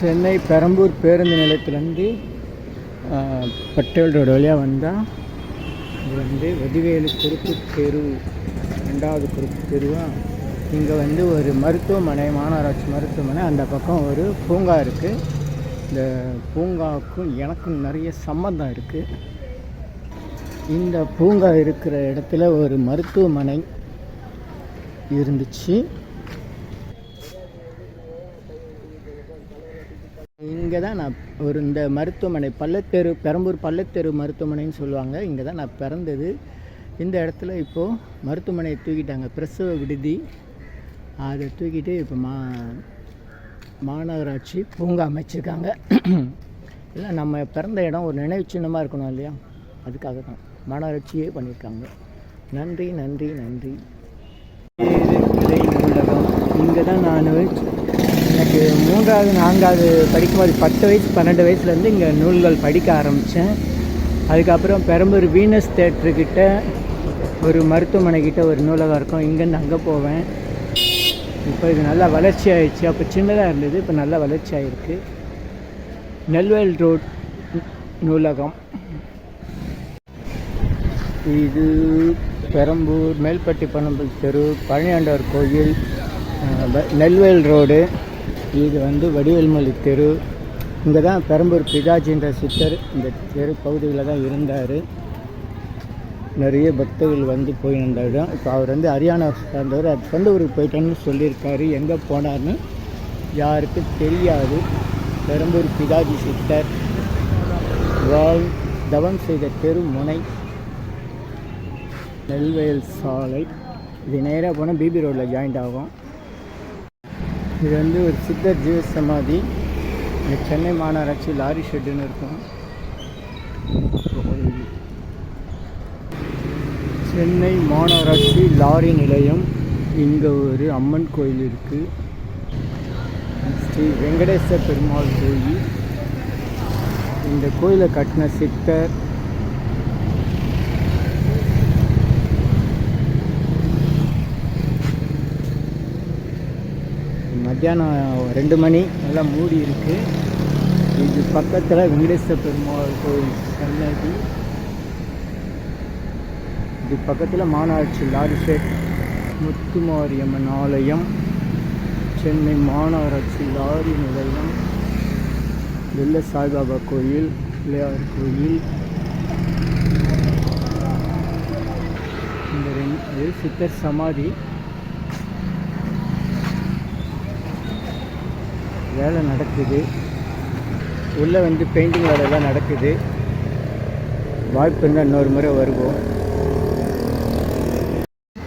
சென்னை பெரம்பூர் பேருந்து நிலையத்துலேருந்து பட்டேல் ரோடு வழியாக வந்தால் இது வந்து வெடிவேலு குறுக்கு தெரு ரெண்டாவது குறுக்கு தெருவாக இங்கே வந்து ஒரு மருத்துவமனை மாநகராட்சி மருத்துவமனை அந்த பக்கம் ஒரு பூங்கா இருக்குது இந்த பூங்காவுக்கும் எனக்கும் நிறைய சம்மந்தம் இருக்குது இந்த பூங்கா இருக்கிற இடத்துல ஒரு மருத்துவமனை இருந்துச்சு. இங்கே தான் நான் ஒரு இந்த மருத்துவமனை பள்ளத்தெரு பெரம்பூர் பள்ளத்தெரு மருத்துவமனைன்னு சொல்லுவாங்க. இங்கே தான் நான் பிறந்தது. இந்த இடத்துல இப்போது மருத்துவமனையை தூக்கிட்டாங்க. பிரசவ விடுதி. அதை தூக்கிட்டு இப்போ மா மாநகராட்சி பூங்கா அமைச்சிருக்காங்க. இல்லை நம்ம பிறந்த இடம் ஒரு நினைவு சின்னமாக இருக்கணும் இல்லையா? அதுக்காக தான் மாநகராட்சியே பண்ணியிருக்காங்க. நன்றி நன்றி நன்றி. இங்கே தான் நான் எனக்கு மூன்றாவது நான்காவது படிக்கும்போது பத்து வயசு பன்னெண்டு வயசுலேருந்து இங்கே நூல்கள் படிக்க ஆரம்பித்தேன் அதுக்கப்புறம் பெரம்பூர் வீனஸ் தேட்டருக்கிட்ட ஒரு மருத்துவமனைக்கிட்ட ஒரு நூலகம் இருக்கும். இங்கேருந்து அங்கே போவேன். இப்போ இது நல்லா வளர்ச்சி ஆயிடுச்சு. அப்போ சின்னதாக இருந்தது இப்போ நல்லா வளர்ச்சி ஆகிருக்கு நெல்வேல் ரோட் நூலகம். இது பெரம்பூர் மேல்பட்டி பனம்பல் தெரு பழனியாண்டவர் கோயில் நெல்வேல் ரோடு. இது வந்து வடிவேல்மொழி தெரு. இங்கே தான் பெரம்பூர் பிதாஜின்ற சித்தர் இந்த தெரு பகுதியில் தான் இருந்தார். நிறைய பக்தர்கள் வந்து போயிருந்த இடம் இப்போ அவர் வந்து ஹரியானா சார்ந்தவர். அது சொந்த ஊருக்கு போயிட்டேன்னு சொல்லியிருக்காரு. எங்கே போனார்னு யாருக்கும் தெரியாது. பெரம்பூர் பிதாஜி சித்தர் வாழ் தவம் செய்த தெரு முனை நெல்வயல் சாலை. இது நேராக போனால் பிபி ரோட்டில் ஜாயிண்ட் ஆகும். இது வந்து ஒரு சித்தர் ஜீவ சமாதி. இந்த சென்னை மாநகராட்சி லாரி ஷெட்டுன்னு இருக்கும். சென்னை மாநகராட்சி லாரி நிலையம். இங்கே ஒரு அம்மன் கோயில் இருக்குது ஸ்ரீ வெங்கடேஸ்வர பெருமாள் கோயில். இந்த கோயிலை கட்டின சித்தர் மத்தியானம் ரெண்டு மணி நல்லா மூடி இருக்குது இது பக்கத்தில் வெங்கடேஸ்வர பெருமாள் கோயில் கண்ணாடி. இது பக்கத்தில் மாநகராட்சி லாரி ஷெட் முத்துமாரியம்மன் ஆலயம். சென்னை மாநகராட்சி லாரி நிலையம். வெள்ள சாய்பாபா கோயில் பிள்ளையார் கோயில். இந்த ரெண்டு சித்தர் சமாதி. வேலை நடக்குது. உள்ளே வந்து பெயிண்டிங் வேலையெல்லாம் நடக்குது. வாய்ப்பு இருந்தால் இன்னொரு முறை வருவோம்.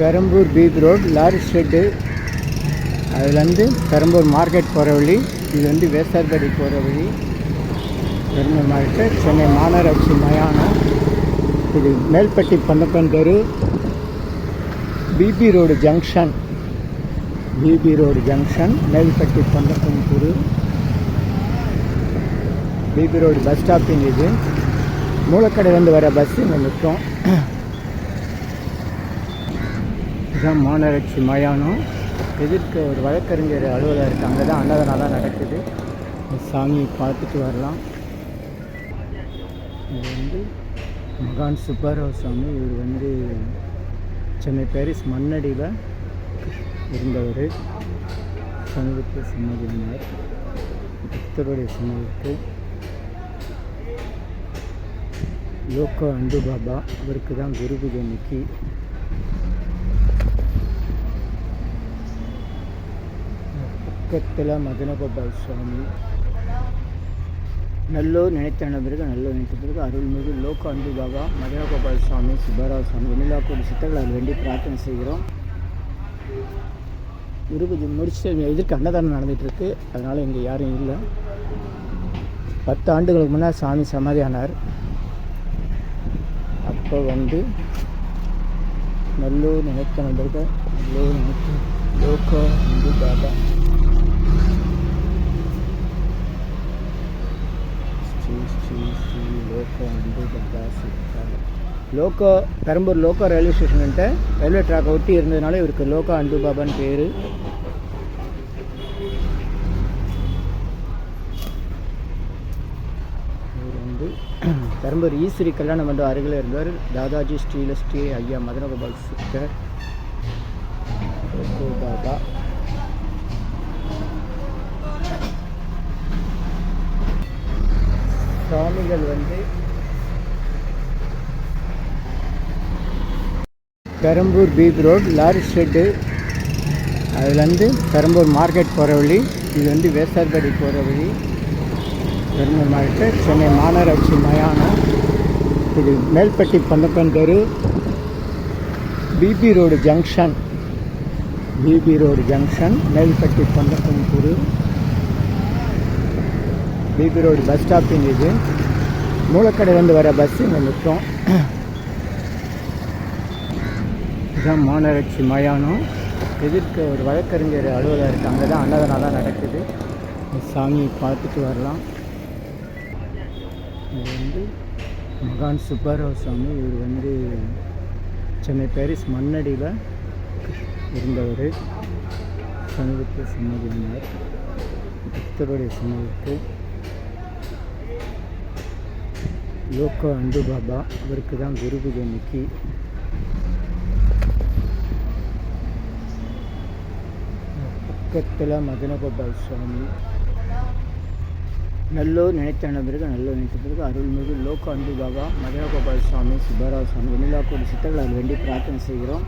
பெரம்பூர் பீப் ரோடு லாரி ஷெட்டு அதுலேருந்து பெரம்பூர் மார்க்கெட் போகிற வழி இது வந்து வேசார்படி போகிற வழி. பெரம்பூர் மார்க்கெட் சென்னை மாநகராட்சி மயானம். இது மேல்பட்டி பந்தப்பன் தெரு BB road junction BB road junction Melpatti Panthappan BB road bus stopping இது. மூலக்கடையிலேருந்து வர பஸ் இங்கே நிற்கும். இதுதான் மாநகராட்சி மயானம். எதிர்க்க ஒரு வழக்கறிஞர் அலுவலர் இருக்குது அங்கே தான் அன்னதானம் நடக்குது. சாமி சாமியை பார்த்துட்டு வரலாம். இது வந்து மகான் சுப்பராவ் சாமி. இவர் வந்து சென்னை பேரிஸ் மண்ணடியில் இருந்தவர் சமீபத்தில் சம்மதினார். பக்தருடைய சமூகத்தை லோக்கோ அண்டு பாபா அவருக்கு தான் குரு பூஜை இன்னைக்கு பக்கத்தில் மதனகோபால் சுவாமி. நல்லோர் நினைத்தன பிறகு நல்லோர் நினைத்த பிறகு அருள்மிகு லோக அன்பு பாபா மதனகோபால் சுவாமி சுப்பராவ் சுவாமி வெண்ணிலாக்கோடி சித்தர்கள் அதில் வேண்டி பிரார்த்தனை செய்கிறோம். இருபது முடிச்சுட்டு எதிர்க்க அன்னதானம் நடந்துட்டு இருக்கு அதனால் இங்கே யாரும் இல்லை. பத்து ஆண்டுகளுக்கு முன்னால் சாமி சமாதி ஆனார் அப்போ வந்து நல்லூர் நினைத்த நண்பர்கள் நல்லூர் நினைத்த லோகோ அன்பு பாபா. ஸ்ரீ ஸ்ரீ ஸ்ரீ லோகோ அன்பு பாபா சித்தார் லோக்கோ பெரம்பூர் லோக்கோ ரயில்வே ஸ்டேஷன்ட்டு ரயில்வே ட்ராக் ஒட்டி இருந்ததுனால இவருக்கு லோகா அன்பு பாபான்னு பேர். பெரம்பூர் ஈஸ்வரி கல்யாண மண்டபம் அருகில் இருந்தவர் தாதாஜி ஸ்ரீலஸ்ரீ ஐயா மதனகோபால் சித்தர். பாபா. சுவாமிகள் வந்து பெரம்பூர் பீப் ரோட் லாரி ஷெட்டு அதுலேருந்து பெரம்பூர் மார்க்கெட் போகிற வழி இது வந்து வேசார்படி போகிற வழி. பெரம்பூர் சென்னை மாநகராட்சி மயானம். இது மேல்பட்டி பந்தப்பன் தெரு BB road junction. BB road junction Melpatti Panthappan தெரு பிபி ரோடு பஸ் ஸ்டாப்பிங் இது. மூலக்கடையிலேருந்து வர பஸ் இங்கே நிற்கும். இதுதான் மாநகராட்சி மயானம். எதிர்க்க ஒரு வழக்கறிஞர் அலுவலர் இருக்குது அங்கே தான் அன்னதானம் தான் நடக்குது. சாமி பார்த்துட்டு வரலாம். இது வந்து மகான் சுப்பாராவ சாமி இவர் வந்து சென்னை பாரிஸ் மண்ணடியில் இருந்தவர். சமீபத்தில் சம்மதினார் பக்தருடைய சமூகத்து. லோக்கோ அண்டு பாபா அவருக்கு தான் குரு பூஜை பக்கத்தில் மதனகோபால் சுவாமி. நல்லூர் நினைத்த பிறகு நல்லூர் நினைத்த பிறகு அருள்மிகு லோக அன்பு பாபா மதனகோபால் சுவாமி சுப்பராவ் சுவாமி வெண்ணிலாக்கோடி சித்தர்கள் அதில் வேண்டி பிரார்த்தனை செய்கிறோம்.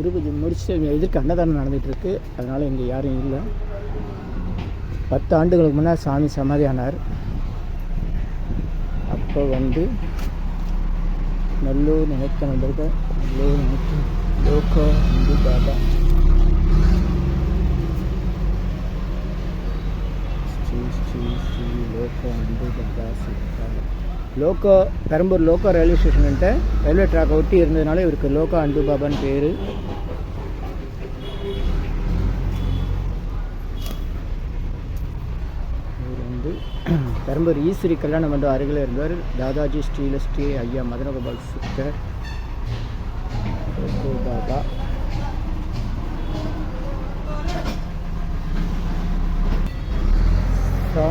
இருபது முடிச்சு எதிர்க்கு அன்னதானம் நடந்துகிட்ருக்கு அதனால் இங்கே யாரும் இல்லை. பத்து ஆண்டுகளுக்கு முன்னால் சாமி சமாதி ஆனார் அப்போ வந்து நல்லூர் நினைத்த நண்பர்கள் நல்லூர் நினைத்த லோக அன்பு பாபா. ஸ்ரீ ஸ்ரீ ஸ்ரீ லோக Anbu loco Perambur loco railway ஸ்டேஷன்ட்டு railway track ஒட்டி இருந்ததுனால இவருக்கு லோக்கோ அண்டு பாபான்னு பேர். இவர் வந்து பெரம்பூர் ஈஸ்வரி கல்யாண மண்டபம் அருகில் இருந்தவர் தாதாஜி ஸ்ரீலஸ்ரீ ஐயா மதனகோபால் சித்தர் லோகோ பாபா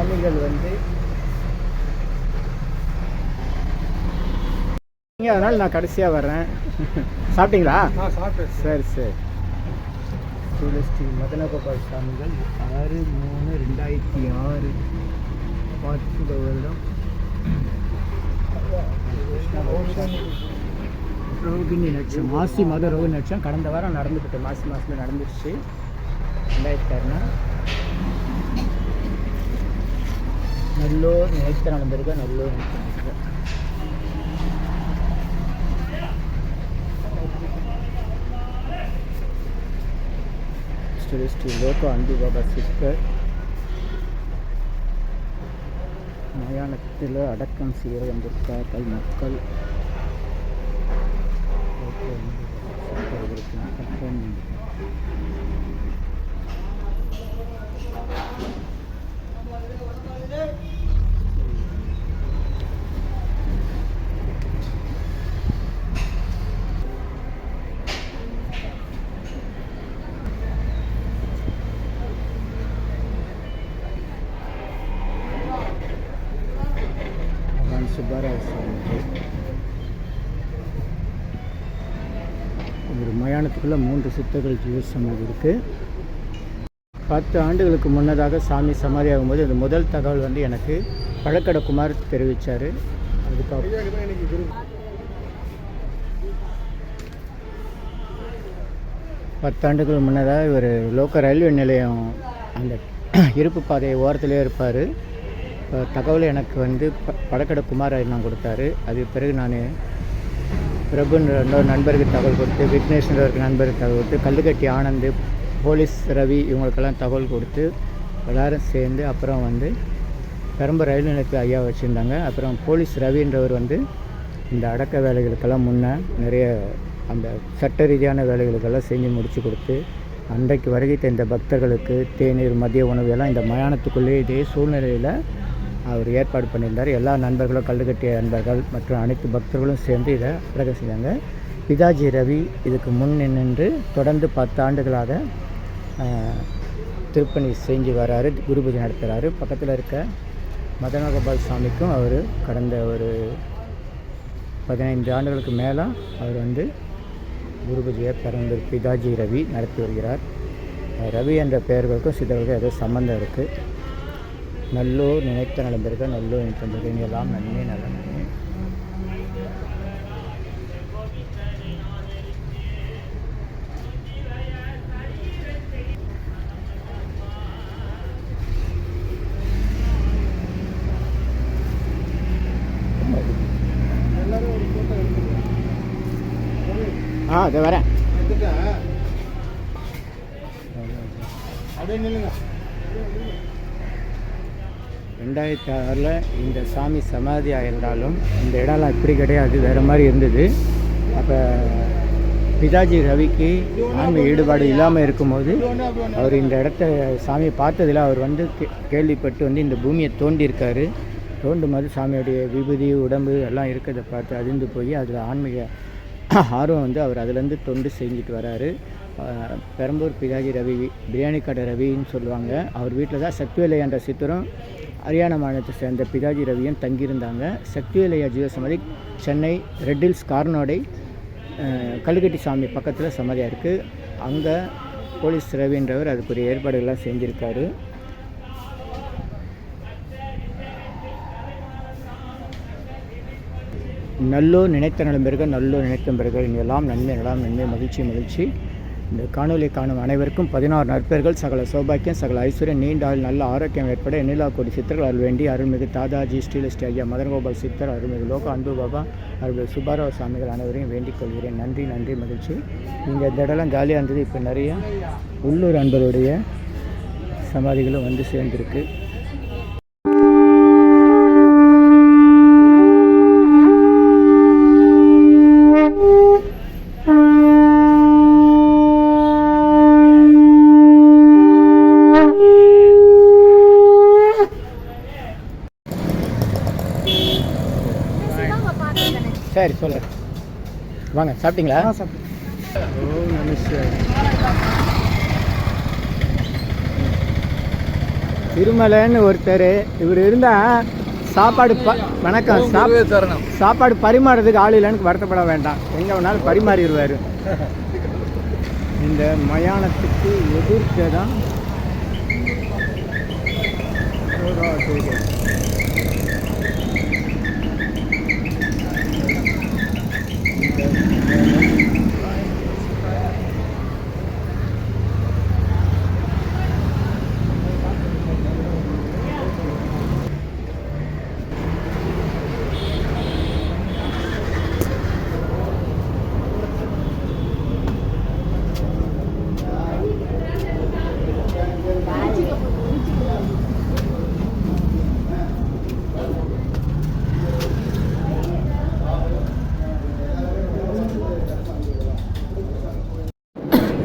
சுவாமிகள் வந்து நீங்க அதனால் நான் கடைசியாக வர்றேன். சாப்பிட்டீங்களா? சரி சரி. ஸ்ரீல ஸ்ரீ மதனகோபால் சுவாமிகள் ஆறு மூணு ரெண்டாயிரத்தி ஆறு. பார்த்துட வருடம். ரோகிணி நட்சம் மாசி மத ரோகிணி நட்சம் கடந்த வாரம் நடந்துக்கிட்டு மாசி மாதத்தில் நடந்துருச்சு. ரெண்டாயிரத்தி ஆறுனா. நல்லூர் நினைத்த நடந்திருக்க நல்லூர் நினைத்த ஸ்ரீ ஸ்ரீ லோக அன்பு பாபா சிஸ்டர் மயானத்தில் அடக்கம் செய்ய வந்திருக்கார்கள் மக்கள் லோக அன்பு பாபா சிஸ்டர் அவருக்கு அடக்கம் பகவான் சுப்பாராவ் சுவாமி ஒரு மயானத்துக்குள்ளே மூன்று சித்தர்கள் ஜீவ சமாதி இருக்குது பத்து ஆண்டுகளுக்கு முன்னதாக சாமி சமாதி ஆகும்போது இந்த முதல் தகவல் வந்து எனக்கு பழக்கடை குமார் தெரிவித்தார் அதுக்கப்புறம் பத்தாண்டுகள் முன்னதாக இவர் லோக்கல் ரயில்வே நிலையம் அந்த இருப்பு பாதை ஓரத்திலே இருப்பார். தகவல் எனக்கு வந்து ப பழக்கடை குமார் நான் கொடுத்தாரு. அது பிறகு நான் பிரபுன்ற இன்னொரு நண்பருக்கு தகவல் கொடுத்து விக்னேஷ்ன்றவருக்கு நண்பருக்கு தகவல் கொடுத்து கல்லுக்கட்டி ஆனந்த் போலீஸ் ரவி இவங்களுக்கெல்லாம் தகவல் கொடுத்து எல்லாரும் சேர்ந்து அப்புறம் வந்து பெரம்பு ரயில் நிலையத்தில் ஐயா வச்சுருந்தாங்க. அப்புறம் போலீஸ் ரவின்றவர் வந்து இந்த அடக்க வேலைகளுக்கெல்லாம் முன்னே நிறைய அந்த சட்ட ரீதியான வேலைகளுக்கெல்லாம் செஞ்சு முடித்து கொடுத்து அன்றைக்கு வருகை தந்த பக்தர்களுக்கு தேநீர் மதிய உணவு எல்லாம் இந்த மயானத்துக்குள்ளே இதே சூழ்நிலையில் அவர் ஏற்பாடு பண்ணியிருந்தார். எல்லா நண்பர்களும் கல்லுக்கட்டிய நண்பர்கள் மற்றும் அனைத்து பக்தர்களும் சேர்ந்து இதை அடக்கம் செய்தாங்க. பிதாஜி ரவி இதுக்கு முன் நின்று தொடர்ந்து பத்து ஆண்டுகளாக திருப்பணி செஞ்சு வராரு குரு பூஜை நடத்துகிறாரு பக்கத்தில் இருக்க மதனகோபால் சாமிக்கும் அவர் கடந்த ஒரு பதினைந்து ஆண்டுகளுக்கு மேலே அவர் வந்து குருபூஜையை பிறந்த பிதாஜி ரவி நடத்தி வருகிறார். ரவி என்ற பெயர்களுக்கும் சித்தர்களுக்கும் ஏதோ சம்மந்தம் இருக்குது நல்லோர் நினைத்த நடந்திருக்க நல்லோர் நினைத்த நலம்பிருக்க எல்லாம் நன்மை நல்ல ஆ இதை வரேன். ரெண்டாயிரத்தி ஆறில் இந்த சாமி சமாதி ஆயிருந்தாலும் இந்த இடம்லாம் இப்படி கிடையாது வேறு மாதிரி இருந்தது. அப்போ பிதாஜி ரவிக்கு ஆன்மீக ஈடுபாடு இல்லாமல் இருக்கும்போது அவர் இந்த இடத்த சாமியை பார்த்ததில் அவர் வந்து கே- கேள்விப்பட்டு வந்து இந்த பூமியை தோண்டியிருக்காரு. தோண்டும் போது சாமியுடைய விபூதி உடம்பு எல்லாம் இருக்கிறத பார்த்து அதிர்ந்து போய் அதில் ஆன்மீக ஆர்வம் வந்து அவர் அதுலேருந்து தொண்டு செஞ்சுட்டு வராரு. பெரம்பூர் பிதாஜி ரவி பிரியாணி கடை ரவின்னு சொல்லுவாங்க. அவர் வீட்டில் தான் சக்திவேலை என்ற சித்திரம் ஹரியானா மாநிலத்தை சேர்ந்த பிதாஜி ரவியும் தங்கியிருந்தாங்க. சக்திவேலையா ஜீவசமாதி சென்னை ரெட்டில்ஸ் கார்னோடை கல்லுக்கட்டி சாமி பக்கத்தில் சமாதியாக இருக்குது அங்கே போலீஸ் ரவின்றவர் அதுக்குரிய ஏற்பாடுகள்லாம் செஞ்சுருக்காரு. நல்லோ நினைத்த நலம் பெருக நல்லோ நினைத்த பிறகு. எல்லாம் நன்மை நலம் நன்மை மகிழ்ச்சி மகிழ்ச்சி. இந்த காணொலி காணும் அனைவருக்கும் பதினாறு நற்பெயர்கள் சகல சௌபாக்கியம் சகல ஐஸ்வர்யம் நீண்ட ஆயுள் நல்ல ஆரோக்கியம் ஏற்பட எண்ணிலா கோடி சித்தர்கள் அருள் வேண்டி அருள்மிகு தாதாஜி ஸ்ரீலஸ்ரீ ஐயா மதன்கோபால் சித்தர் அருள்மிகு லோக அன்பு பாபா அருள்மிகு சுப்பாராவ சாமிகள் அனைவரையும் வேண்டிக் கொள்கிறேன். நன்றி நன்றி மகிழ்ச்சி. இங்கே இந்த இடம்லாம் ஜாலியாக இருந்தது இப்போ நிறைய உள்ளூர் அன்பருடைய சமாதிகளும் வந்து சேர்ந்துருக்கு. சரி சொல்கிறேன் வாங்க சாப்பிட்டீங்களா? ஓ நமஸ்கார் திருமலைன்னு ஒருத்தர் இவர் இருந்தால் சாப்பாடு ப வணக்கம் தரணும். சாப்பாடு பரிமாறதுக்கு ஆள் இல்லைன்னு வருத்தப்பட வேண்டாம். எங்கே வேணாலும் பரிமாறிடுவார். இந்த மயானத்துக்கு எதிர்க்க தான்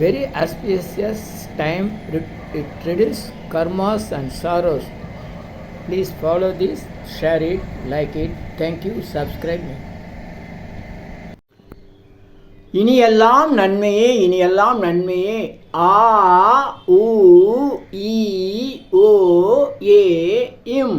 Very auspicious time, it it reduces karmas and sorrows. Please follow this, share it, like it. Thank you, subscribe me. இனியெல்லாம் நன்மையே இனியெல்லாம் நன்மையே ஆ உ ஈ ஓ ஏ இம்